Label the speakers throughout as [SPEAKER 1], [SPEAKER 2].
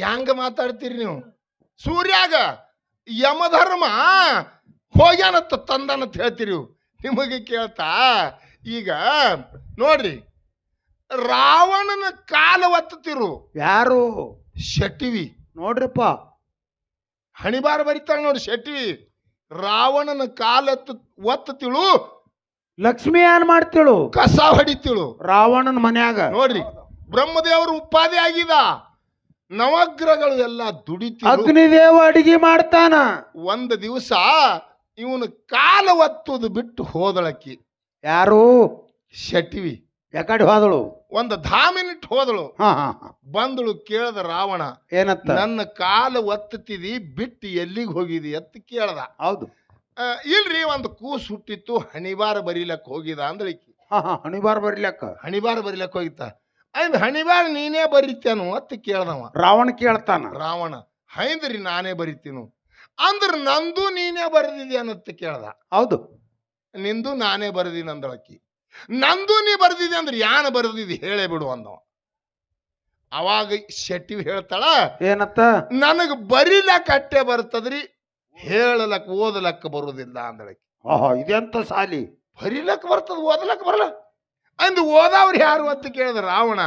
[SPEAKER 1] ಹೆಂಗ ಮಾತಾಡ್ತೀರಿ ನೀವು? ಸೂರ್ಯಾಗ ಯಮಧರ್ಮ ಹೋಗ್ಯಾನತ್ತ ತಂದನಂತ ಹೇಳ್ತೀರಿ ನಿಮಗೆ ಕೇಳ್ತಾ? ಈಗ ನೋಡ್ರಿ ರಾವಣನ ಕಾಲ ಒತ್ತತಿರು
[SPEAKER 2] ಯಾರು?
[SPEAKER 1] ಶೆಟ್ಟಿವಿ.
[SPEAKER 2] ನೋಡ್ರಪ್ಪ.
[SPEAKER 1] ಹಣಿಬಾರ ಬರಿತಾಳ ನೋಡ್ರಿ ಶೆಟ್ಟಿವಿ. ರಾವಣನ ಕಾಲ ಒತ್ತತಿಳು
[SPEAKER 2] ಲಕ್ಷ್ಮಿ ಏನ್ ಮಾಡ್ತಿಳು?
[SPEAKER 1] ಕಸ ಹೊಡಿತಿಳು.
[SPEAKER 2] ರಾವಣನ ಮನ್ಯಾಗ.
[SPEAKER 1] ನೋಡ್ರಿ ಬ್ರಹ್ಮದೇವರು ಉಪಾಧಿ ಆಗಿದ. ನವಗ್ರಹಗಳು ಎಲ್ಲ ದುಡಿತು
[SPEAKER 2] ಅಗ್ನಿದೇವ ಅಡಿಗೆ ಮಾಡ್ತಾನ.
[SPEAKER 1] ಒಂದು ದಿವಸ ಇವನು ಕಾಲ ಒತ್ತುದು ಬಿಟ್ಟು ಹೋದಳಕ್ಕಿ.
[SPEAKER 2] ಯಾರು?
[SPEAKER 1] ಶಟಿವಿ.
[SPEAKER 2] ಯಾಕಡೆ ಹೋದಳು?
[SPEAKER 1] ಒಂದು ಧಾಮಿನಿಟ್ಟು ಹೋದಳು.
[SPEAKER 2] ಹಾ ಹಾ ಹಾ.
[SPEAKER 1] ಬಂದಳು ಕೇಳದ ರಾವಣ
[SPEAKER 2] ಏನತ್ತ?
[SPEAKER 1] ನನ್ನ ಕಾಲ ಒತ್ತುತ್ತಿದಿ ಬಿಟ್ಟು ಎಲ್ಲಿಗೆ ಹೋಗಿದಿ ಅಂತ ಕೇಳ್ದ.
[SPEAKER 2] ಹೌದು.
[SPEAKER 1] ಆ, ಇಲ್ರಿ ಒಂದು ಕೂಸು ಹುಟ್ಟಿತ್ತು ಹಣಿಬಾರ ಬರೀಲಕ್ ಹೋಗಿದ ಅಂದ್ರೆ
[SPEAKER 2] ಹಾ ಹಾ ಹಣಿಬಾರ್ ಬರ್ಲಿಕ್ಕ?
[SPEAKER 1] ಹಣಿಬಾರ ಬರೀಲಕ್ ಹೋಗಿತ್ತ. ಐದ್ ಹಣಿಬಾರ ನೀನೇ ಬರೀತೇನು ಅಂತ ಕೇಳ್ದವ.
[SPEAKER 2] ರಾವಣ ಕೇಳ್ತಾನ.
[SPEAKER 1] ರಾವಣ ಹೈಂದ್ರಿ ನಾನೇ ಬರಿತೀನು? ಅಂದ್ರ ನಂದು ನೀನೇ ಬರೆದಿದ್ಯಾನಂತ ಕೇಳ್ದ.
[SPEAKER 2] ಹೌದು.
[SPEAKER 1] ನಿಂದು ನಾನೇ ಬರೆದಿನ ಅಂದಳಕ್ಕಿ ನಂದು ನೀ ಬರೆದಿದೆ ಅಂದ್ರೆ ಯಾನ ಬರೆದಿದೆ ಹೇಳೇ ಬಿಡು ಅಂದವ. ಅವಾಗ ಶೆಟ್ಟಿ ಹೇಳ್ತಾಳ
[SPEAKER 2] ಏನತ್ತ?
[SPEAKER 1] ನನಗೆ ಬರೀಲಕ್ಕ ಅಟ್ಟೆ ಬರ್ತದ್ರಿ ಹೇಳಲಕ್ ಓದಲಕ್ಕ ಬರುದಿಲ್ಲ ಅಂದಳಕ್ಕಿ
[SPEAKER 2] ಇದೆಂತ ಸಾಲಿ?
[SPEAKER 1] ಬರೀಲಕ್ ಬರ್ತದ ಓದಲಕ್ ಬರಲ್ಲ. ಅಂದ್ ಓದವ್ರು ಯಾರು ಅಂತ ಕೇಳಿದ ರಾವಣ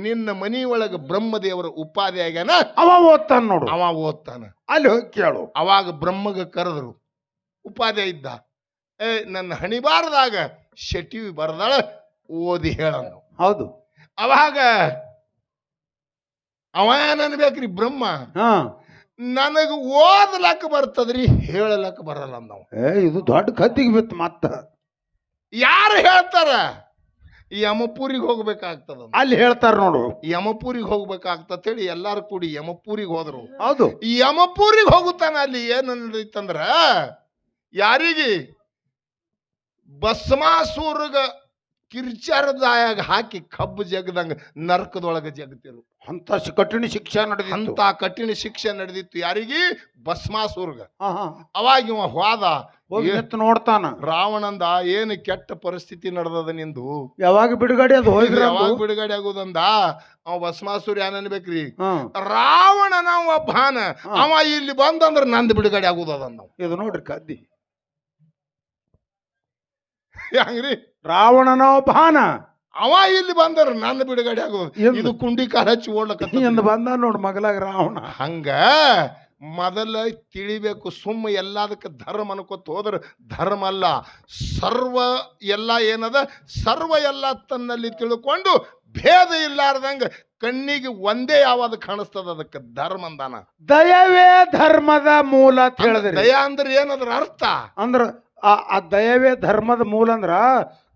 [SPEAKER 1] ನಿನ್ನ ಮನಿ ಒಳಗ ಬ್ರಹ್ಮದೇವರ ಉಪಾಧಿ ಆಗ್ಯಾನ?
[SPEAKER 2] ಅವ ಓದ್ತಾನ ನೋಡು.
[SPEAKER 1] ಅವ ಓದ್ತಾನ.
[SPEAKER 2] ಅಲ್ಲಿ ಹೋಗಿ ಕೇಳು.
[SPEAKER 1] ಅವಾಗ ಬ್ರಹ್ಮಗೆ ಕರೆದ್ರು ಉಪಾಧ್ಯ ಇದ್ದ? ಏ ನನ್ನ ಹಣಿಬಾರದಾಗ ಶೆಟ್ಟಿ ಬರದಾಳ ಓದಿ ಹೇಳನು
[SPEAKER 2] ಹೌದು.
[SPEAKER 1] ಅವಾಗ ಅವ ಏನನ್ಬೇಕ್ರಿ ಬ್ರಹ್ಮ
[SPEAKER 2] ಹಾ.
[SPEAKER 1] ನನಗ ಓದ್ಲಕ್ಕ ಬರ್ತದ್ರಿ ಹೇಳಲಕ್ಕ ಬರಲ್ಲ ಅಂದವ
[SPEAKER 2] ಏ ಇದು ದೊಡ್ಡ ಕತ್ತಿಗೆ ಬಿತ್ತು ಮತ್ತ.
[SPEAKER 1] ಯಾರು ಹೇಳ್ತಾರ? ಯಮಪುರಿಗೆ ಹೋಗ್ಬೇಕಾಗ್ತದ
[SPEAKER 2] ಅಲ್ಲಿ ಹೇಳ್ತಾರ ನೋಡು.
[SPEAKER 1] ಯಮಪುರಿಗೆ ಹೋಗ್ಬೇಕಾಗ್ತದ ಹೇಳಿ ಎಲ್ಲಾರು ಕೂಡಿ ಯಮಪುರಿಗೆ ಹೋದ್ರು.
[SPEAKER 2] ಹೌದು.
[SPEAKER 1] ಯಮಪುರಿಗೆ ಹೋಗುತ್ತಾನ ಅಲ್ಲಿ ಏನು ನಡೀತಂದ್ರ ಯಾರಿಗೆ? ಭಸ್ಮಾಸೂರ್ಗ ಕಿರ್ಚಾರದಾಯಾಗ ಹಾಕಿ ಕಬ್ಬು ಜಗದಂಗ ನರಕದೊಳಗೆ ಜಗತಿರು.
[SPEAKER 2] ಅಂತ ಕಠಿಣ ಶಿಕ್ಷೆ ನಡೆದಿತ್ತು.
[SPEAKER 1] ಅಂತ ಕಠಿಣ ಶಿಕ್ಷೆ ನಡೆದಿತ್ತು. ಯಾರಿಗೆ? ಭಸ್ಮಾಸುರ್ಗ. ಅವಾಗ ಇವ ಹೋದ
[SPEAKER 2] ನೋಡ್ತಾನ.
[SPEAKER 1] ರಾವಣಂದ ಏನು ಕೆಟ್ಟ ಪರಿಸ್ಥಿತಿ ನಡೆದದ ನಿಂದು?
[SPEAKER 2] ಯಾವಾಗ ಬಿಡುಗಡೆ ಅದು
[SPEAKER 1] ಯಾವಾಗ ಬಿಡುಗಡೆ ಆಗುದಂದ? ಅವ ಭಸ್ಮಾಸುರ
[SPEAKER 2] ಏನನ್ಬೇಕ್ರಿ
[SPEAKER 1] ರಾವಣನ ಒಬ್ಬಾನ. ಅವ ಇಲ್ಲಿ ಬಂದಂದ್ರ ನಂದು ಬಿಡುಗಡೆ ಆಗುದಂದ
[SPEAKER 2] ಇದು ನೋಡ್ರಿ ಕದ್ದಿ.
[SPEAKER 1] ಹೆಂಗ್ರಿ?
[SPEAKER 2] ರಾವಣನ ಭಾನ.
[SPEAKER 1] ಅವ ಇಲ್ಲಿ ಬಂದರ ನನ್ನ ಬಿಡುಗಡೆ ಆಗೋದು ಇದು ಕುಂಡಿ ಕಾಲ ಹಚ್ಚಿ ಓಡ್ಲಕ್ಕ
[SPEAKER 2] ಎಂದು ಬಂದ ನೋಡ್ ಮಗಲಾಗ ರಾವಣ.
[SPEAKER 1] ಹಂಗ ಮೊದಲ ತಿಳಿಬೇಕು ಸುಮ್ಮ ಎಲ್ಲದಕ್ಕೆ ಧರ್ಮ ಅನ್ಕೋತ ಹೋದ್ರೆ ಧರ್ಮ ಅಲ್ಲ. ಸರ್ವ ಎಲ್ಲ ಏನದ? ಸರ್ವ ಎಲ್ಲ ತನ್ನಲ್ಲಿ ತಿಳ್ಕೊಂಡು ಭೇದ ಇಲ್ಲಾರ್ದಂಗ ಕಣ್ಣಿಗೆ ಒಂದೇ ಯಾವ್ದು ಕಾಣಿಸ್ತದ ಅದಕ್ಕೆ ಧರ್ಮ ಅಂದಾನ?
[SPEAKER 2] ದಯವೇ ಧರ್ಮದ ಮೂಲ ಅಂತ ಹೇಳಿದ್ರಿ
[SPEAKER 1] ದಯ ಅಂದ್ರೆ ಏನದ್ರ ಅರ್ಥ?
[SPEAKER 2] ಅಂದ್ರ ಆ ಆ ದಯವೇ ಧರ್ಮದ ಮೂಲ ಅಂದ್ರ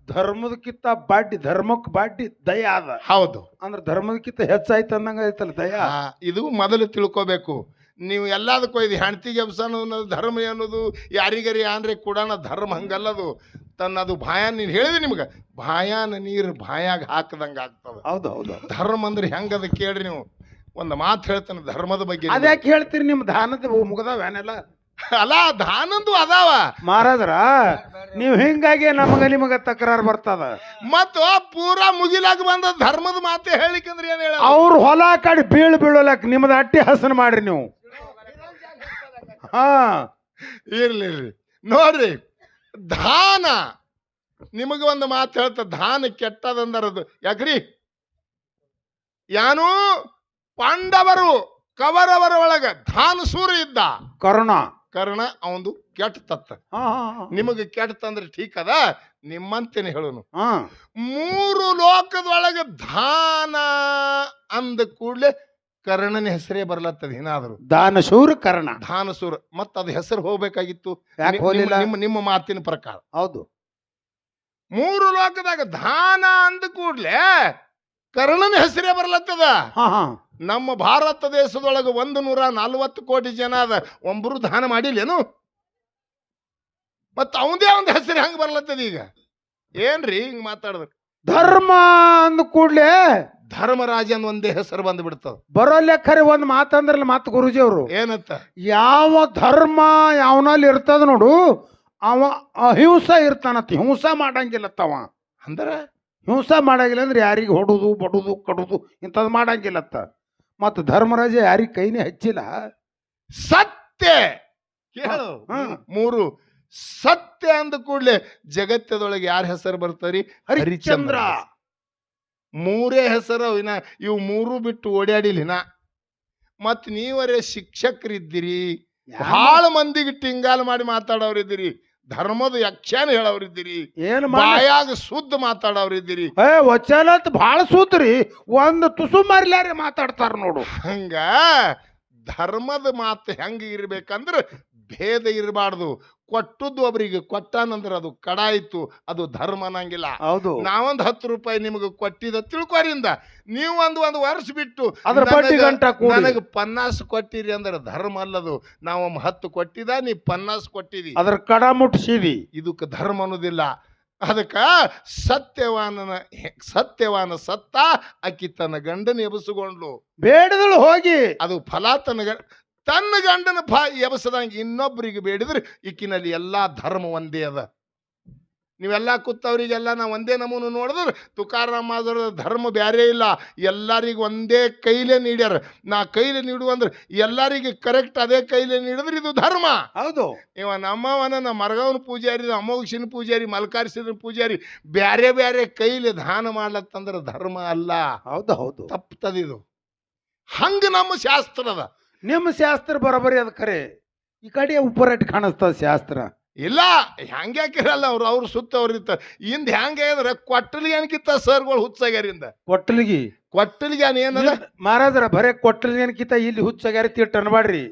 [SPEAKER 2] ಧರ್ಮದಕ್ಕಿಂತ ಬಾಡ್ಡಿ ಧರ್ಮಕ್ಕೆ ಬಾಡ್ಡಿ ದಯ ಅದ.
[SPEAKER 1] ಹೌದು.
[SPEAKER 2] ಅಂದ್ರೆ ಧರ್ಮದಕ್ಕಿಂತ ಹೆಚ್ಚಾಯ್ತು ಅಂದಂಗ ಐತಲ್ಲ ದಯ?
[SPEAKER 1] ಆ, ಇದು ಮೊದಲು ತಿಳ್ಕೋಬೇಕು. ನೀವು ಎಲ್ಲದಕ್ಕೂ ಇದು ಹೆಂಡತಿಗೆ ಎಬ್ಸನ ಅನ್ನೋದು ಧರ್ಮ ಅನ್ನೋದು ಯಾರಿಗರಿ ಅಂದ್ರೆ ಕೂಡ ಧರ್ಮ ಹಂಗಲ್ಲದು. ತನ್ನ ಅದು ಭಾಯ ನೀನು ಹೇಳಿದೆ ನಿಮ್ಗೆ ಭಾಯಾನ ನೀರು ಭಾಯಾಗ ಹಾಕದಂಗ ಆಗ್ತದ.
[SPEAKER 2] ಹೌದು ಹೌದು
[SPEAKER 1] ಧರ್ಮ ಅಂದ್ರೆ ಹೆಂಗದ ಕೇಳ್ರಿ ನೀವು. ಒಂದು ಮಾತು ಹೇಳ್ತೇನೆ ಧರ್ಮದ ಬಗ್ಗೆ
[SPEAKER 2] ಅದ್ಯಾಕೆ ಹೇಳ್ತೀರಿ ನಿಮ್ ಮುಗದ ಮುಗದವೇನೆಲ್ಲ
[SPEAKER 1] ಅಲ್ಲ ದಾನಂದು ಅದಾವ.
[SPEAKER 2] ಮಾರಾದ್ರ ನೀವ್ ಹಿಂಗಾಗಿ ನಮಗ ನಿಮಗ ತಕರಾರು ಬರ್ತದ.
[SPEAKER 1] ಮತ್ತು ಪೂರಾ ಮುಗಿಲಾಗ ಬಂದ ಧರ್ಮದ ಮಾತೆ ಹೇಳಿಕಂದ್ರೆ ಏನ್ ಹೇಳ
[SPEAKER 2] ಅವ್ರ ಹೊಲ ಕಡೆ ಬೀಳ್ ಬೀಳಲಕ್ ನಿಮ್ದ ಅಟ್ಟಿ ಹಸನ್ ಮಾಡ್ರಿ ನೀವು. ಹಾ.
[SPEAKER 1] ಇರ್ಲಿ ಇರ್ಲಿ. ನೋಡ್ರಿ ದಾನ. ನಿಮಗ ಒಂದು ಮಾತು ಹೇಳ್ತ ದಾನ ಕೆಟ್ಟದಂದರದು ಯಾಕ್ರಿ? ಯಾನು ಪಾಂಡವರು ಕವರವರ ಒಳಗ ಧಾನ ಸೂರ್ಯ ಇದ್ದ.
[SPEAKER 2] ಕರುಣ.
[SPEAKER 1] ಕರ್ಣ ಅವಂದು ಕೆಟ್ಟ ತತ್ತ ನಿಮಗೆ ಕೆಟ್ಟ ಕೆಟ್ಟಂದ್ರೆ ಠೀಕ್ ಅದ ನಿಮ್ಮಂತೇನೆ ಹೇಳುನು.
[SPEAKER 2] ಹಾ.
[SPEAKER 1] ಮೂರು ಲೋಕದೊಳಗೆ ದಾನ ಅಂದ ಕೂಡಲೇ ಕರ್ಣನ ಹೆಸರೇ ಬರ್ಲತ್ತದ ಏನಾದ್ರು
[SPEAKER 2] ದಾನಸೂರ ಕರ್ಣ.
[SPEAKER 1] ದಾನಸೂರ ಮತ್ತ ಅದ ಹೆಸರು ಹೋಗ್ಬೇಕಾಗಿತ್ತು. ನಿಮ್ಮ ನಿಮ್ಮ ಮಾತಿನ ಪ್ರಕಾರ.
[SPEAKER 2] ಹೌದು.
[SPEAKER 1] ಮೂರು ಲೋಕದಾಗ ದಾನ ಅಂದ ಕೂಡ್ಲೆ ಕರ್ಣನ ಹೆಸರೇ ಬರ್ಲತ್ತದ. ನಮ್ಮ ಭಾರತ ದೇಶದೊಳಗೆ ಒಂದು ನೂರ ನಲ್ವತ್ತು ಕೋಟಿ ಜನ ಅದ. ಒಬ್ಬರು ದಾನ ಮಾಡಿಲ್ಲೇನು? ಮತ್ತ ಅವಂದೇ ಒಂದು ಹೆಸರು ಹೆಂಗೆ ಬರ್ಲತ್ತದ ಈಗ? ಏನ್ರಿ ಹಿಂಗ್ ಮಾತಾಡಿದ್ರೆ
[SPEAKER 2] ಧರ್ಮ ಅಂದ ಕೂಡ್ಲೆ
[SPEAKER 1] ಧರ್ಮರಾಜ ಅಂದ್ ಒಂದೇ ಹೆಸರು ಬಂದು ಬಿಡ್ತದ
[SPEAKER 2] ಬರೋ ಲೆಕ್ಕರಿ ಒಂದು ಮಾತಂದ್ರಲ್ಲ ಮಾತು ಗುರುಜಿ ಅವರು
[SPEAKER 1] ಏನತ್ತ
[SPEAKER 2] ಯಾವ ಧರ್ಮ ಯಾವನಲ್ಲಿ ಇರ್ತದ ನೋಡು ಅವ ಅಹಿಂಸ ಇರ್ತಾನತ್ತ ಹಿಂಸ ಮಾಡಂಗಿಲ್ಲತ್ತವ.
[SPEAKER 1] ಅಂದ್ರೆ?
[SPEAKER 2] ಹಿಂಸ ಮಾಡಂಗಿಲ್ಲ ಅಂದ್ರೆ ಯಾರಿಗೆ ಹೊಡುದು ಬಡುದು ಕಡುದು ಇಂಥದ್ದು ಮಾಡಂಗಿಲ್ಲತ್ತ. ಮತ್ತ ಧರ್ಮರಾಜ ಯಾರಿಗ ಕೈನೇ ಹಚ್ಚಿಲ್ಲ?
[SPEAKER 1] ಸತ್ಯ! ಕೇಳು. ಮೂರು. ಸತ್ಯ ಅಂದ ಕೂಡಲೇ ಜಗತ್ತದೊಳಗೆ ಯಾರ ಹೆಸರು ಬರ್ತಾರಿ?
[SPEAKER 2] ಹರಿಚಂದ್ರ
[SPEAKER 1] ಮೂರೇ ಹೆಸರು ಇನ್ನ ಇವು ಮೂರು ಬಿಟ್ಟು ಓಡಾಡಿಲಿನ ಮತ್ ನೀವರೇ ಶಿಕ್ಷಕರಿದ್ದೀರಿ. ಬಹಳ ಮಂದಿಗೆ ಟಿಂಗಾಲ್ ಮಾಡಿ ಮಾತಾಡೋರಿದ್ದೀರಿ. ಧರ್ಮದ ಯಕ್ಷಾನ ಹೇಳವ್ರಿದ್ದೀರಿ
[SPEAKER 2] ಏನ್ ಮಾಯಾಗ
[SPEAKER 1] ಬಾಯಾಗ ಶುದ್ಧ ಮಾತಾಡವ್ರಿದ್ದೀರಿ
[SPEAKER 2] ಏ ವಚನತ್ ಭಾಳ ಸೂತ್ರಿ ಒಂದು ತುಸು ಮಾರ್ಲಾರೆ ಮಾತಾಡ್ತಾರ ನೋಡು.
[SPEAKER 1] ಹಂಗ ಧರ್ಮದ ಮಾತು ಹೆಂಗ ಇರ್ಬೇಕಂದ್ರ ಭೇದ ಇರಬಾರ್ದು. ಕೊಟ್ಟದ್ದು ಒಬ್ರಿಗೆ ಕೊಟ್ಟಾನಂದ್ರೆ ಅದು ಕಡಾಯಿತು ಅದು ಧರ್ಮ ಅನ್ನಂಗಿಲ್ಲ.
[SPEAKER 2] ಹೌದು.
[SPEAKER 1] ನಾವೊಂದು ಹತ್ತು ರೂಪಾಯಿ ನಿಮಗೆ ಕೊಟ್ಟಿದ ತಿಳ್ಕೊರಿಂದ ನೀವು ಒಂದು ಒಂದು ವರ್ಷ ಬಿಟ್ಟು ನನಗೆ ಪನ್ನಾಸ್ ಕೊಟ್ಟಿರಿ ಅಂದ್ರೆ ಧರ್ಮ ಅಲ್ಲದು. ನಾವು ಹತ್ತು ಕೊಟ್ಟಿದ ನೀ ಪನ್ನಾಸ್ ಕೊಟ್ಟಿದಿ.
[SPEAKER 2] ಅದ್ರ ಕಡ ಮುಟ್ಸಿದಿ
[SPEAKER 1] ಇದಕ್ಕೆ ಧರ್ಮ ಅನ್ನೋದಿಲ್ಲ. ಅದಕ್ಕ ಸತ್ಯವಾನನ ಸತ್ಯವಾನ ಸತ್ತ ಅಕ್ಕಿ ತನ್ನ ಗಂಡನ ಎಬಸುಗೊಂಡ್ಲು
[SPEAKER 2] ಬೇಡದಳು ಹೋಗಿ.
[SPEAKER 1] ಅದು ಫಲ ತನ್ನ ತನ್ನ ಗಂಡನ ಫ ಎಬಸದಂಗೆ ಇನ್ನೊಬ್ಬರಿಗೆ ಬೇಡಿದ್ರೆ ಇಕ್ಕಿನಲ್ಲಿ ಎಲ್ಲಾ ಧರ್ಮ ಒಂದೇ ಅದ. ನೀವೆಲ್ಲ ಕೂತವ್ರಿಗೆಲ್ಲ ನಾವು ಒಂದೇ ನಮೂನು ನೋಡಿದ್ರೆ ತುಕಾರಾಮ ಧರ್ಮ ಬೇರೆ ಇಲ್ಲ. ಎಲ್ಲರಿಗೂ ಒಂದೇ ಕೈಲೇ ನೀಡ್ಯಾರ. ನಾ ಕೈಲೇ ನೀಡುವಂದ್ರೆ ಎಲ್ಲರಿಗೆ ಕರೆಕ್ಟ್ ಅದೇ ಕೈಲೇ ನೀಡಿದ್ರೆ ಇದು ಧರ್ಮ.
[SPEAKER 2] ಹೌದು.
[SPEAKER 1] ಇವ ನಮ್ಮವನ ನಮ್ಮ ಮರಗವನ ಪೂಜಾರಿ ಅಮೋಘಿನ ಪೂಜಾರಿ ಮಲ್ಕಾರಿಸಿದ ಪೂಜಾರಿ ಬ್ಯಾರೆ ಬ್ಯಾರೆ ಕೈಲಿ ದಾನ ಮಾಡ್ಲತ್ತಂದ್ರೆ ಧರ್ಮ ಅಲ್ಲ.
[SPEAKER 2] ಹೌದು ಹೌದು.
[SPEAKER 1] ತಪ್ತದಿದು ಹಂಗ ನಮ್ಮ ಶಾಸ್ತ್ರ ಅದ.
[SPEAKER 2] ನಿಮ್ಮ ಶಾಸ್ತ್ರ ಬರೋಬರಿ ಅದು ಖರೆ. ಈ ಕಡೆ ಉಪ್ಪರಟ್ಟು ಕಾಣಿಸ್ತದ ಶಾಸ್ತ್ರ.
[SPEAKER 1] ಇಲ್ಲ ಹೆಂಗ್ಯಾಕಿರಲ್ಲ ಅವ್ರು ಅವ್ರು ಸುತ್ತ ಅವ್ರು ಇರ್ತಾರೆ. ಇಂದ ಹೆಂಗೆ ಅಂದ್ರೆ ಕೊಟ್ಟಲಿಗೆ ಅನ್ಕಿತ್ತ ಸರ್ಗಳು ಹುಚ್ಚಾಗ್ಯಾರಿಂದ.
[SPEAKER 2] ಕೊಟ್ಟಲಿಗಿ?
[SPEAKER 1] ಕೊಟ್ಟಲಿಗೆ ಏನದ?
[SPEAKER 2] ಮಹಾರಾಜರ ಬರೇ ಕೊಟ್ಟಲಿಗಿಂತ ಇಲ್ಲಿ ಹುಚ್ಚಾಗ್ಯಾರಿ ತಿಟ್ಟು ಅನ್ಬಾಡ್ರಿ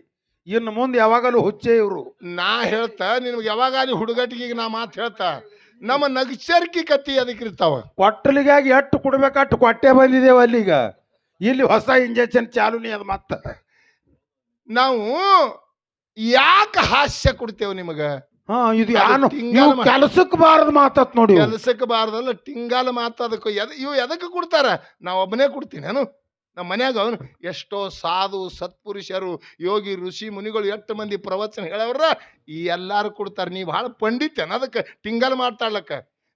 [SPEAKER 2] ಇನ್ನು ಮುಂದೆ ಯಾವಾಗಲೂ ಹುಚ್ಚೆ ಇವರು.
[SPEAKER 1] ನಾ ಹೇಳ್ತಾ ನಿಮ್ಗೆ ಯಾವಾಗ ಅಲ್ಲಿ ಹುಡುಗಟ್ಟಿಗೆ ನಾ ಮಾತು ಹೇಳ್ತಾ ನಮ್ಮ ನಗಚರ್ಕಿ ಕತ್ತಿ ಅದಕ್ಕೆ ಇರ್ತಾವ.
[SPEAKER 2] ಕೊಟ್ಟಲಿಗಾಗಿ ಎಟ್ಟು ಕೊಡ್ಬೇಕು ಅಟ್ಟು ಕೊಟ್ಟೆ ಬಂದಿದ್ದೇವೆ ಅಲ್ಲಿಗ. ಇಲ್ಲಿ ಹೊಸ ಇಂಜೆಕ್ಷನ್ ಚಾಲುನಿ ಅದು ಮತ್ತ.
[SPEAKER 1] ನಾವು ಯಾಕೆ ಹಾಸ್ಯ ಕೊಡ್ತೇವೆ ನಿಮಗೆ?
[SPEAKER 2] ಹಾ ಇದು
[SPEAKER 1] ಯಾರು
[SPEAKER 2] ಯಾನು ನೀವು ಕೆಲಸಕ್ಕೆ ಬಾರದ ಮಾತಾತ್ ನೋಡಿ.
[SPEAKER 1] ಕೆಲಸಕ್ಕೆ ಬಾರದಲ್ಲ ಟಿಂಗಾಲ ಮಾತಾದಕ್ಕೆ ಎದ ಇವು ಎದಕ್ಕೆ ಕೊಡ್ತಾರ? ನಾ ಒಬ್ಬನೇ ಕೊಡ್ತೀನಿ ನಾನು ನಮ್ಮ ಮನ್ಯಾಗ ಅವನು ಎಷ್ಟೋ ಸಾಧು ಸತ್ಪುರುಷರು ಯೋಗಿ ಋಷಿ ಮುನಿಗಳು ಎಷ್ಟು ಮಂದಿ ಪ್ರವಚನ ಹೇಳವ್ರ ಈ ಎಲ್ಲಾರು ಕೊಡ್ತಾರೆ. ನೀವು ಭಾಳ ಪಂಡಿತನ ಅದಕ್ಕೆ ಟಿಂಗಲ್ ಮಾತಾಡ್ಲಕ್ಕ.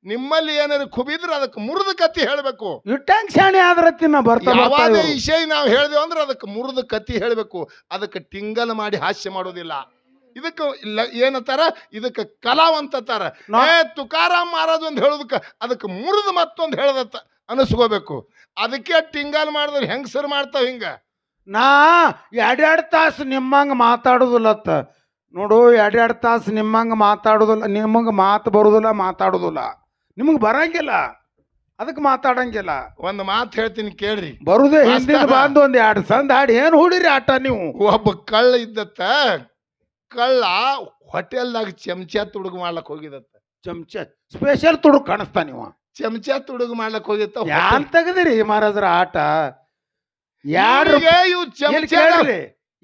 [SPEAKER 1] ನಿಮ್ಮಲ್ಲಿ ಏನಾದ್ರು ಕುಬಿದ್ರೆ ಅದಕ್ಕೆ ಮುರಿದ ಕತ್ತಿ ಹೇಳಬೇಕು.
[SPEAKER 2] ಇಟ್ಟಂಗ್ ಶಾಣೆ ಆದ್ರ ತಿನ್ನ ಬರ್ತಾ ಇವ್ರು.
[SPEAKER 1] ವಿಷಯ ನಾವು ಹೇಳಿದೆವು ಅಂದ್ರೆ ಅದಕ್ಕೆ ಮುರಿದ ಕತ್ತಿ ಹೇಳಬೇಕು. ಅದಕ್ಕೆ ಟಿಂಗಲ್ ಮಾಡಿ ಹಾಸ್ಯ ಮಾಡೋದಿಲ್ಲ. ಇದಕ್ಕೆ ಇಲ್ಲ ಏನಂತಾರ? ಇದಕ್ಕೆ ಕಲಾವಂತಾರ
[SPEAKER 2] ನಾ-
[SPEAKER 1] ಏ ತುಕಾರಾಮ್ ಮಹಾರಾಜ್ ಒಂದು ಹೇಳೋದಕ್ಕೆ ಅದಕ್ಕೆ ಮುರಿದು ಮತ್ತೊಂದು ಹೇಳದತ್ತ ಅನಿಸ್ಕೋಬೇಕು. ಅದಕ್ಕೆ ಟಿಂಗಲ್ ಮಾಡಿದ್ರೆ ಹೆಂಗಸರು ಮಾಡ್ತಾವ ಹಿಂಗ?
[SPEAKER 2] ನಾ ಎರಡೆರಡು ತಾಸು ನಿಮ್ಮಂಗ ಮಾತಾಡುದಿಲ್ಲತ್ತ. ನೋಡು ಎರಡೆರಡು ತಾಸು ನಿಮ್ಮಂಗ ಮಾತಾಡುದಿಲ್ಲ ನಿಮ್ಮಂಗ ಮಾತು ಬರುದಿಲ್ಲ ಮಾತಾಡುದಿಲ್ಲ. ನಿಮಗ್ ಬರಂಗಿಲ್ಲ. ಅದಕ್ಕೆ ಮಾತಾಡಂಗಿಲ್ಲ.
[SPEAKER 1] ಒಂದು ಮಾತು ಹೇಳ್ತೀನಿ ಕೇಳ್ರಿ.
[SPEAKER 2] ಬರುದೇ ಹಿಂದಿನ. ಬಂದು ಒಂದ್ ಎರಡು ಸಂದ ಹಾಡಿ ಏನ್ ಹುಡಿರಿ ಆಟ ನೀವು?
[SPEAKER 1] ಒಬ್ಬ ಕಳ್ಳ ಇದ್ದತ್ತ ಕಳ್ಳ ಹೋಟೆಲ್ದಾಗ ಚಮಚ ತುಡುಗು ಮಾಡ್ಲಕ್ ಹೋಗಿದತ್ತ.
[SPEAKER 2] ಚಮಚ ಸ್ಪೆಷಲ್ ತುಡುಗ್ ಕಾಣಿಸ್ತಾ ನೀವು?
[SPEAKER 1] ಚಮಚ ತುಡುಗು ಮಾಡ್ಲಕ್ ಹೋಗಿತ್ತ
[SPEAKER 2] ಯಾನ್ ತೆಗದಿರಿ ಮಹಾರಾಜರ ಆಟ?
[SPEAKER 1] ಯಾರು ಇವು ಚಮಚ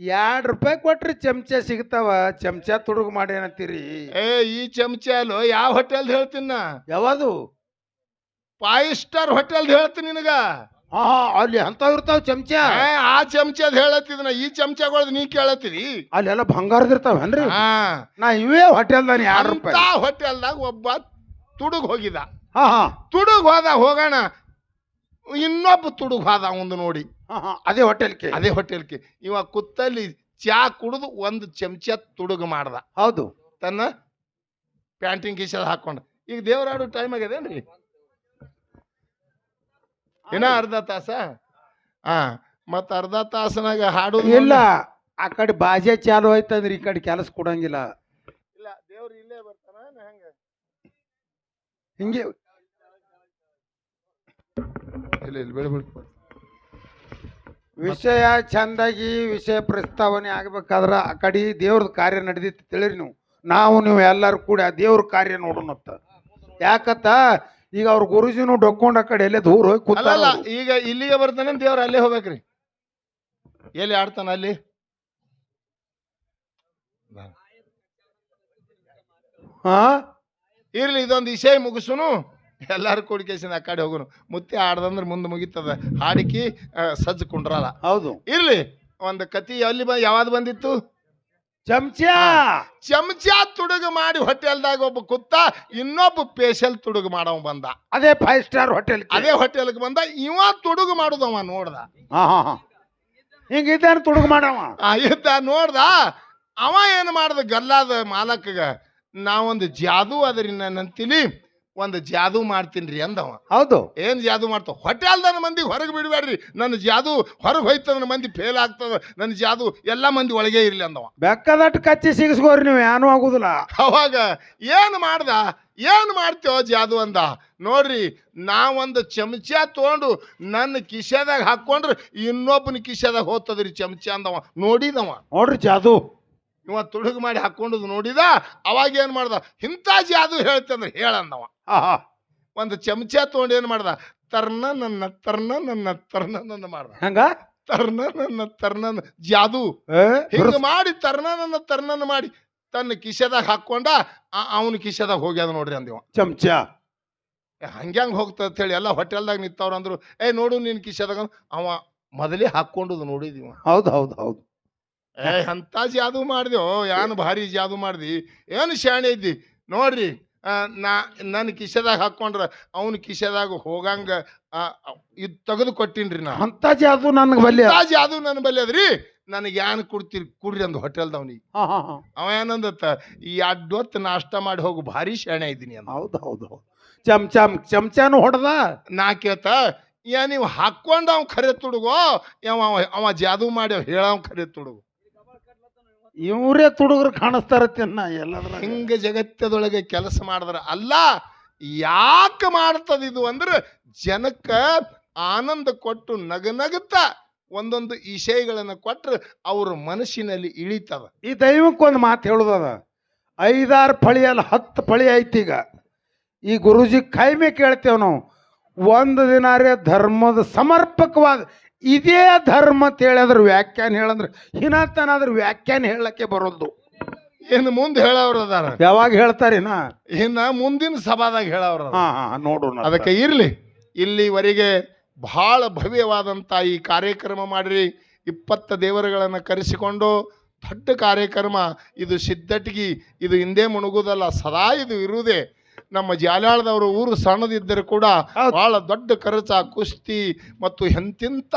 [SPEAKER 2] ಎರಡ್ ರೂಪಾಯಿ ಕೊಟ್ರಿ ಚಮಚ ಸಿಗ್ತಾವ ಚಮಚ ತುಡುಗು ಮಾಡಿ ಏನಂತೀರಿ?
[SPEAKER 1] ಏ ಈ ಚಮಚ ಅಲ್ಲೋ ಯಾವ ಹೋಟೆಲ್ ಹೇಳ್ತೀನಿ ನಾ?
[SPEAKER 2] ಯಾವುದು?
[SPEAKER 1] ಫೈವ್ ಸ್ಟಾರ್ ಹೋಟೆಲ್ ಹೇಳ್ತೀನಿ ನಿನಗ.
[SPEAKER 2] ಹಾ ಅಲ್ಲಿ ಅಂತ ಇರ್ತಾವ ಚಮಚ?
[SPEAKER 1] ಏ, ಆ ಚಮಚದ್ ಹೇಳತ್ತಿದ್ನ ಈ ಚಮಚಗಳದ್ ನೀ ಕೇಳತ್ತೀರಿ?
[SPEAKER 2] ಅಲ್ಲೆಲ್ಲ ಬಂಗಾರದ ಇರ್ತಾವೇನ್ರಿ
[SPEAKER 1] ಹಾ.
[SPEAKER 2] ನಾ ಇವೇ ಹೋಟೆಲ್ದಾನ ಎರಡು
[SPEAKER 1] ಅಂತ
[SPEAKER 2] ರೂಪಾಯಿ.
[SPEAKER 1] ಹೋಟೆಲ್ದಾಗ ಒಬ್ಬ ತುಡುಗ್ ಹೋಗಿದ.
[SPEAKER 2] ಹಾ ಹಾ
[SPEAKER 1] ತುಡುಗ್ ಹೋದ ಹೋಗೋಣ ಇನ್ನೊಬ್ಬ ತುಡುಗ್ ಹೋದ ಒಂದು ನೋಡಿ.
[SPEAKER 2] ಅದೇ ಹೋಟೆಲ್ಗೆ
[SPEAKER 1] ಅದೇ ಹೋಟೆಲ್ಗೆ ಇವ ಕುತ್ತಲ್ಲಿ ಚಾ ಕುಡಿದು ಒಂದು ಚಮಚ ತುಡುಗು ಮಾಡ್ದ
[SPEAKER 2] ಹೌದು
[SPEAKER 1] ತನ್ನ ಪ್ಯಾಂಟಿಂಗ್ ಕಿಶಲ್ ಹಾಕೊಂಡ ಈಗ ದೇವರಾಡು ಟೈಮ್ ಆಗ್ಯದೇನ್ರಿ ಇನ್ನ ಅರ್ಧ ತಾಸ ಹಾ ಮತ್ತ ಅರ್ಧ ತಾಸನಾಗ ಹಾಡು
[SPEAKER 2] ಇಲ್ಲ ಆ ಕಡೆ ಬಾಜೆ ಚಾಲು ಆಯ್ತಂದ್ರೆ ಈ ಕಡೆ ಕೆಲಸ ಕೊಡಂಗಿಲ್ಲ
[SPEAKER 1] ಇಲ್ಲ ದೇವ್ರು ಇಲ್ಲೇ ಬರ್ತಾನ ಹೆಂಗ
[SPEAKER 2] ಹಿಂಗೆ
[SPEAKER 1] ಇಲ್ಲ ಇಲ್ಲ ಬಿಡು
[SPEAKER 2] ವಿಷಯ ಚಂದಾಗಿ ವಿಷಯ ಪ್ರಸ್ತಾವನೆ ಆಗ್ಬೇಕಾದ್ರ ಆ ಕಡೆ ದೇವ್ರದ ಕಾರ್ಯ ನಡೆದಿತ್ತು ತಿಳಿರಿ ನೀವು. ನಾವು ನೀವು ಎಲ್ಲರೂ ಕೂಡ ಆ ದೇವ್ರ ಕಾರ್ಯ ನೋಡೋಣತ್ತ ಯಾಕತ್ತ ಈಗ ಅವ್ರ ಗುರುಜಿನೂ ಡೊಕ್ಕೊಂಡ್ ಆ ಕಡೆ ಎಲ್ಲೇ ದೂರ ಹೋಗಿ ಕೂತಲ್ಲ
[SPEAKER 1] ಈಗ ಇಲ್ಲಿಗೆ ಬರ್ತಾನೆ ದೇವ್ರ ಅಲ್ಲೇ ಹೋಗ್ಬೇಕ್ರಿ. ಎಲ್ಲಿ ಆಡ್ತಾನ ಅಲ್ಲಿ?
[SPEAKER 2] ಹಾ?
[SPEAKER 1] ಇರ್ಲಿ ಇದೊಂದು ವಿಷಯ ಮುಗಿಸುನು. ಎಲ್ಲಾರು ಕೂಡಿಕೇಶನ್ ಆ ಕಡೆ ಹೋಗುನು. ಮುತ್ತಿ ಆಡ್ದಂದ್ರೆ ಮುಂದೆ ಮುಗಿತದ. ಹಾಡಿಕಿ ಸಜ್ಜ ಕುಂಡ್ರಲ್ಲ.
[SPEAKER 2] ಹೌದು.
[SPEAKER 1] ಇರ್ಲಿ ಒಂದು ಕತಿ ಎಲ್ಲಿ ಬ ಯಾವ್ದು ಬಂದಿತ್ತು?
[SPEAKER 2] ಚಮಚ!
[SPEAKER 1] ಚಮಚ ತುಡುಗು ಮಾಡಿ ಹೋಟೆಲ್ದಾಗ ಒಬ್ಬ ಕುತ್ತ ಇನ್ನೊಬ್ಬ ಪೇಶಲ್ ತುಡುಗು ಮಾಡವ ಬಂದ.
[SPEAKER 2] ಅದೇ ಫೈವ್ ಸ್ಟಾರ್ ಹೋಟೆಲ್
[SPEAKER 1] ಅದೇ ಹೋಟೆಲ್ಗೆ ಬಂದ ಇವ ತುಡುಗು ಮಾಡುದವ ನೋಡ್ದ.
[SPEAKER 2] ಹಿಂಗಿದ್ದಾನೆ ತುಡುಗು ಮಾಡವ.
[SPEAKER 1] ಇದ್ದ ನೋಡ್ದ ಅವ ಏನು ಮಾಡ್ದ ಗಲ್ಲಾದ ಮಾಲಕಗ ನಾವೊಂದು ಜಾದು ಅದರಿ ನನ್ನ ತಿಳಿ ಒಂದು ಜಾದು ಮಾಡ್ತೀನಿ ಅಂದವ.
[SPEAKER 2] ಹೌದು.
[SPEAKER 1] ಏನ್ ಜಾದು ಮಾಡ್ತಾವ? ಹೊಟ್ಯಾಲ್ದನ ಮಂದಿ ಹೊರಗೆ ಬಿಡಬೇಡ್ರಿ. ನನ್ನ ಜಾದು ಹೊರಗೆ ಹೋಯ್ತದ ಮಂದಿ ಫೇಲ್ ಆಗ್ತದ. ನನ್ನ ಜಾದು ಎಲ್ಲ ಮಂದಿ ಒಳಗೆ ಇರ್ಲಿ ಅಂದವ.
[SPEAKER 2] ಬೆಕ್ಕದಟ್ಟು ಕಚ್ಚಿ ಸಿಗಿಸ್ಕೋರಿ ನೀವು ಏನೂ ಆಗುದಿಲ್ಲ.
[SPEAKER 1] ಅವಾಗ ಏನು ಮಾಡ್ದ? ಏನು ಮಾಡ್ತೇವ ಜಾದು ಅಂದ? ನೋಡ್ರಿ ನಾ ಒಂದು ಚಮಚ ತೊಗೊಂಡು ನನ್ನ ಕಿಶೆದಾಗ ಹಾಕ್ಕೊಂಡ್ರೆ ಇನ್ನೊಬ್ಬನ ಕಿಶೆದಾಗ ಹೋಗ್ತದ್ರಿ ಚಮಚ ಅಂದವ. ನೋಡಿದವ.
[SPEAKER 2] ನೋಡ್ರಿ ಜಾದು.
[SPEAKER 1] ಇವ ತುಳುಗು ಮಾಡಿ ಹಾಕ್ಕೊಂಡದು ನೋಡಿದ ಅವಾಗ ಏನು ಮಾಡ್ದ? ಇಂಥ ಜಾದು ಹೇಳ್ತಂದ್ರೆ ಹೇಳಂದವ
[SPEAKER 2] ಆಹಾ.
[SPEAKER 1] ಒಂದು ಚಮಚ ತಗೊಂಡು ಏನು ಮಾಡ್ದ? ತರ್ನ ನನ್ನ ತರ್ನ ನನ್ನ ತರ್ನ ನನ್ನ ಮಾಡ್ದ.
[SPEAKER 2] ಹಂಗ?
[SPEAKER 1] ತರ್ನ ನನ್ನ ತರ್ನ ಜಾದು ಹಿಂಗ ಮಾಡಿ ತರ್ನ ನನ್ನ ತರ್ನನ್ನ ಮಾಡಿ ತನ್ನ ಕಿಶೆದಾಗ ಹಾಕೊಂಡ ಅವನ ಕಿಶೆದಾಗ ಹೋಗ್ಯದ ನೋಡ್ರಿ ಅಂದಿವ.
[SPEAKER 2] ಚಮಚ.
[SPEAKER 1] ಹಂಗ್ಯಾಂಗ ಹೋಗ್ತದ ಅಂತೇಳಿ ಎಲ್ಲ ಹೋಟೆಲ್ದಾಗ ನಿಂತವ್ರು ಅಂದ್ರು ಏ ನೋಡು ನಿನ್ ಕಿಶೆದಾಗ ಅವ ಮೊದಲೇ ಹಾಕೊಂಡು ನೋಡಿದಿವ
[SPEAKER 2] ಹೌದು ಹೌದು ಹೌದು.
[SPEAKER 1] ಏ ಅಂತ ಜಾದು ಮಾಡ್ದೆವು ಏನು ಭಾರಿ ಜಾದು ಮಾಡ್ದಿ. ಏನು ಶಾಣೆ ಇದ್ದಿ? ನೋಡ್ರಿ ಆ, ನಾ ನನ್ನ ಕಿಶೆದಾಗ ಹಾಕ್ಕೊಂಡ್ರ ಅವನ ಕಿಶೆದಾಗ ಹೋಗಂಗ ಇದು ತೆಗೆದು ಕೊಟ್ಟಿನ್ರಿ ನಾ.
[SPEAKER 2] ಅಂತ ಜಾದು ನನಗೆ ಬಲ್ಯ.
[SPEAKER 1] ಅಂತ ಜಾದು ನನ್ನ ಬಲ್ಲಿ ಅದ್ರಿ. ನನಗೆ ಏನು ಕೊಡ್ತೀರಿ? ಕುಡ್ರಿ ಅಂದ ಹೋಟೆಲ್ದವ್ನಿಗೆ
[SPEAKER 2] ಹಾ ಹಾ ಹಾ.
[SPEAKER 1] ಅವ ಏನಂದತ್ತ? ಈ ಅಡ್ಡೊತ್ತು ನಾಷ್ಟ ಮಾಡಿ ಹೋಗು ಭಾರಿ ಶಾಣೆ ಇದ್ದೀನಿ ಅಂತ
[SPEAKER 2] ಹೌದು ಹೌದು ಹೌದು. ಚಮಚ ಚಮಚಾನು ಹೊಡೆದ?
[SPEAKER 1] ನಾ ಕೇಳ್ತ ಏನ್ ನೀವು ಹಾಕ್ಕೊಂಡು ಅವ್ ಖರೆ ತುಡುಗೋ ಯಾವ ಅವ ಅವ ಜಾದು ಮಾಡಿ ಹೇಳವ್ ಖರೆ ತುಡುಗು.
[SPEAKER 2] ಇವರೇ ತುಡುಗರು ಕಾಣಿಸ್ತಾರ ತಿನ್ನ ಎಲ್ಲದ್ರ
[SPEAKER 1] ಹಿಂಗ ಜಗತ್ತದೊಳಗೆ ಕೆಲಸ ಮಾಡಿದ್ರ ಅಲ್ಲ ಯಾಕೆ ಮಾಡ್ತದ ಇದು ಅಂದ್ರೆ ಜನಕ್ಕ ಆನಂದ ಕೊಟ್ಟು ನಗನಗುತ್ತ ಒಂದೊಂದು ವಿಷಯಗಳನ್ನು ಕೊಟ್ಟರೆ ಅವ್ರ ಮನಸ್ಸಿನಲ್ಲಿ ಇಳಿತದ.
[SPEAKER 2] ಈ ದೈವಕ್ಕೊಂದು ಮಾತು ಹೇಳುದದ ಐದಾರು ಫಳಿಯಲ್ಲಿ ಅಲ್ಲ ಹತ್ತು ಫಳಿ ಐತಿ ಈಗ. ಈ ಗುರುಜಿ ಕೈಮೆ ಕೇಳ್ತೇವೆ ನಾವು ಒಂದು ದಿನಾರೇ ಧರ್ಮದ ಸಮರ್ಪಕವಾದ ಇದೇ ಧರ್ಮ ಅಂತ ಹೇಳಿದ್ರ ವ್ಯಾಖ್ಯಾನ ಹೇಳಂದ್ರೆ ಹಿನತನಾದ್ರ ವ್ಯಾಖ್ಯಾನ ಹೇಳಕ್ಕೆ ಬರೋದು.
[SPEAKER 1] ಇನ್ನು ಮುಂದೆ ಹೇಳವ್ರ ಅದಾರ.
[SPEAKER 2] ಯಾವಾಗ ಹೇಳ್ತಾರೇನ
[SPEAKER 1] ಇನ್ನ? ಮುಂದಿನ ಸಭಾದಾಗ ಹೇಳವ್ರ ಅದಾರ.
[SPEAKER 2] ಹಾ ಹಾ ನೋಡೋಣ
[SPEAKER 1] ಅದಕ್ಕೆ ಇರಲಿ. ಇಲ್ಲಿವರೆಗೆ ಬಹಳ ಭವ್ಯವಾದಂಥ ಈ ಕಾರ್ಯಕ್ರಮ ಮಾಡಿರಿ. ಇಪ್ಪತ್ತು ದೇವರುಗಳನ್ನು ಕರೆಸಿಕೊಂಡು ದೊಡ್ಡ ಕಾರ್ಯಕ್ರಮ. ಇದು ಸಿದ್ಧಟಿಗಿ ಇದು ಹಿಂದೆ ಮುಣುಗುದಲ್ಲ ಸದಾ ಇದು ಇರುವುದೇ. ನಮ್ಮ ಜಾಲಾಳದವರು ಊರು ಸಣ್ಣದಿದ್ದರೂ ಕೂಡ. ಬಹಳ ದೊಡ್ಡ ಖರ್ಚ ಕುಸ್ತಿ ಮತ್ತು ಎಂತಿಂಥ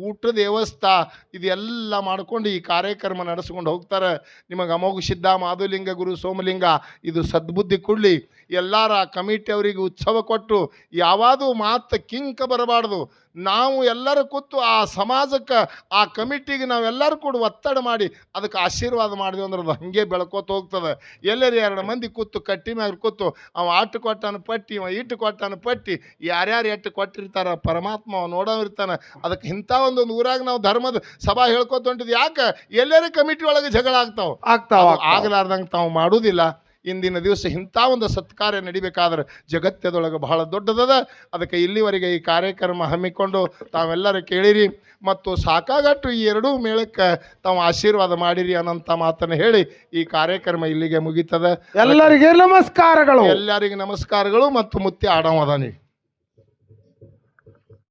[SPEAKER 1] ಊಟದ ವ್ಯವಸ್ಥೆ ಇದೆಲ್ಲ ಮಾಡ್ಕೊಂಡು ಈ ಕಾರ್ಯಕ್ರಮ ನಡೆಸ್ಕೊಂಡು ಹೋಗ್ತಾರೆ ನಿಮಗೆ ಅಮೋಘ ಸಿದ್ಧ ಮಾಧುಲಿಂಗ ಗುರು ಸೋಮಲಿಂಗ ಇದು ಸದ್ಬುದ್ಧಿ ಕೊಡಲಿ ಎಲ್ಲರ ಕಮಿಟಿ ಅವರಿಗೆ ಉತ್ಸವ ಕೊಟ್ಟು ಯಾವಾದು ಮಾತು ಕಿಂಕ ಬರಬಾರ್ದು. ನಾವು ಎಲ್ಲರೂ ಕೂತು ಆ ಸಮಾಜಕ್ಕೆ ಆ ಕಮಿಟಿಗೆ ನಾವೆಲ್ಲರೂ ಕೂಡ ಒತ್ತಡ ಮಾಡಿ ಅದಕ್ಕೆ ಆಶೀರ್ವಾದ ಮಾಡಿದ್ವಿ ಅಂದ್ರೆ ಅದು ಹಾಗೆ ಬೆಳ್ಕೋತ ಹೋಗ್ತದೆ. ಎಲ್ಲರೂ ಎರಡು ಮಂದಿ ಕೂತು ಕಟ್ಟಿ ಮ್ಯಾಗ ಕೂತು ಅವ ಆಟ ಕೊಟ್ಟಾನ ಪಟ್ಟಿ ಅವ ಇಟ್ಟು ಕೊಟ್ಟಾನ ಪಟ್ಟಿ ಯಾರ್ಯಾರು ಎಟ್ಟು ಕೊಟ್ಟಿರ್ತಾರ ಪರಮಾತ್ಮ ಅವ ನೋಡೋರಿರ್ತಾನೆ ಅದಕ್ಕೆ ಇಂಥ ಒಂದು ಊರಾಗ ನಾವು ಧರ್ಮದ ಸಭಾ ಹೇಳ್ಕೊತ ಹೊಂಟಿದ್ವಿ. ಯಾಕೆ? ಎಲ್ಲರೂ ಕಮಿಟಿ ಒಳಗೆ ಜಗಳ ಆಗ್ತಾವ.
[SPEAKER 2] ಆಗ್ತಾವ
[SPEAKER 1] ಆಗಲಾರ್ದಂಗೆ ತಾವು ಮಾಡುವುದಿಲ್ಲ ಇಂದಿನ ದಿವಸ ಇಂಥ ಒಂದು ಸತ್ಕಾರ್ಯ ನಡಿಬೇಕಾದ್ರೆ ಜಗತ್ತದೊಳಗೆ ಬಹಳ ದೊಡ್ಡದದ. ಅದಕ್ಕೆ ಇಲ್ಲಿವರೆಗೆ ಈ ಕಾರ್ಯಕ್ರಮ ಹಮ್ಮಿಕೊಂಡು ತಾವೆಲ್ಲರೂ ಕೇಳಿರಿ ಮತ್ತು ಸಾಕಾಗಟ್ಟು ಈ ಎರಡೂ ಮೇಳಕ್ಕೆ ತಾವು ಆಶೀರ್ವಾದ ಮಾಡಿರಿ ಅನ್ನೋಂಥ ಮಾತನ್ನು ಹೇಳಿ ಈ ಕಾರ್ಯಕ್ರಮ ಇಲ್ಲಿಗೆ ಮುಗೀತದ.
[SPEAKER 2] ಎಲ್ಲರಿಗೆ ನಮಸ್ಕಾರಗಳು.
[SPEAKER 1] ಎಲ್ಲರಿಗೂ ನಮಸ್ಕಾರಗಳು ಮತ್ತು ಮುತ್ತಿ ಆಡವದಾನಿ